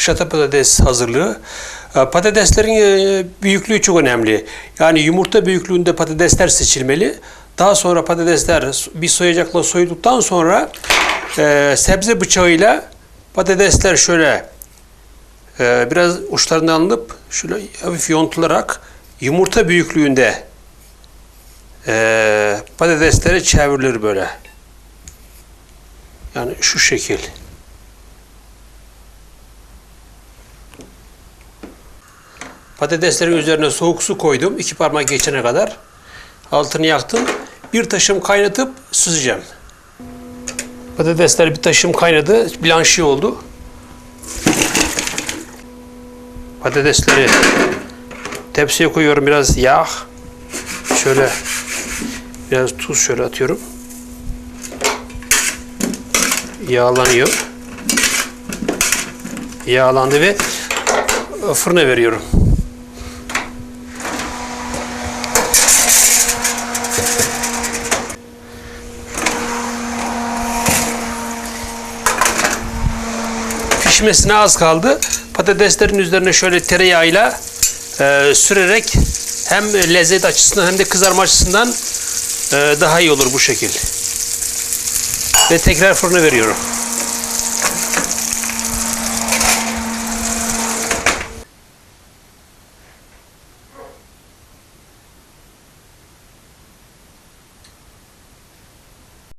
haşlata patates hazırlığı. E, Patateslerin e, büyüklüğü çok önemli. Yani yumurta büyüklüğünde patatesler seçilmeli. Daha sonra patatesler bir soyacakla soyduktan sonra e, sebze bıçağıyla patatesler şöyle e, biraz uçlarından alınıp şöyle hafif yontularak yumurta büyüklüğünde e, patatesleri çevrilir böyle. Yani şu şekil. Patateslerin üzerine soğuk su koydum. iki parmak geçene kadar. Altını yaktım. Bir taşım kaynatıp süzeceğim. Patatesler bir taşım kaynadı. Blanşi oldu. Patatesleri tepsiye koyuyorum. Biraz yağ. Şöyle biraz tuz şöyle atıyorum. Yağlanıyor. Yağlandı ve fırına veriyorum. Pişmesine az kaldı. Patateslerin üzerine şöyle tereyağıyla e, sürerek hem lezzet açısından hem de kızarma açısından e, daha iyi olur bu şekil. Ve tekrar fırına veriyorum.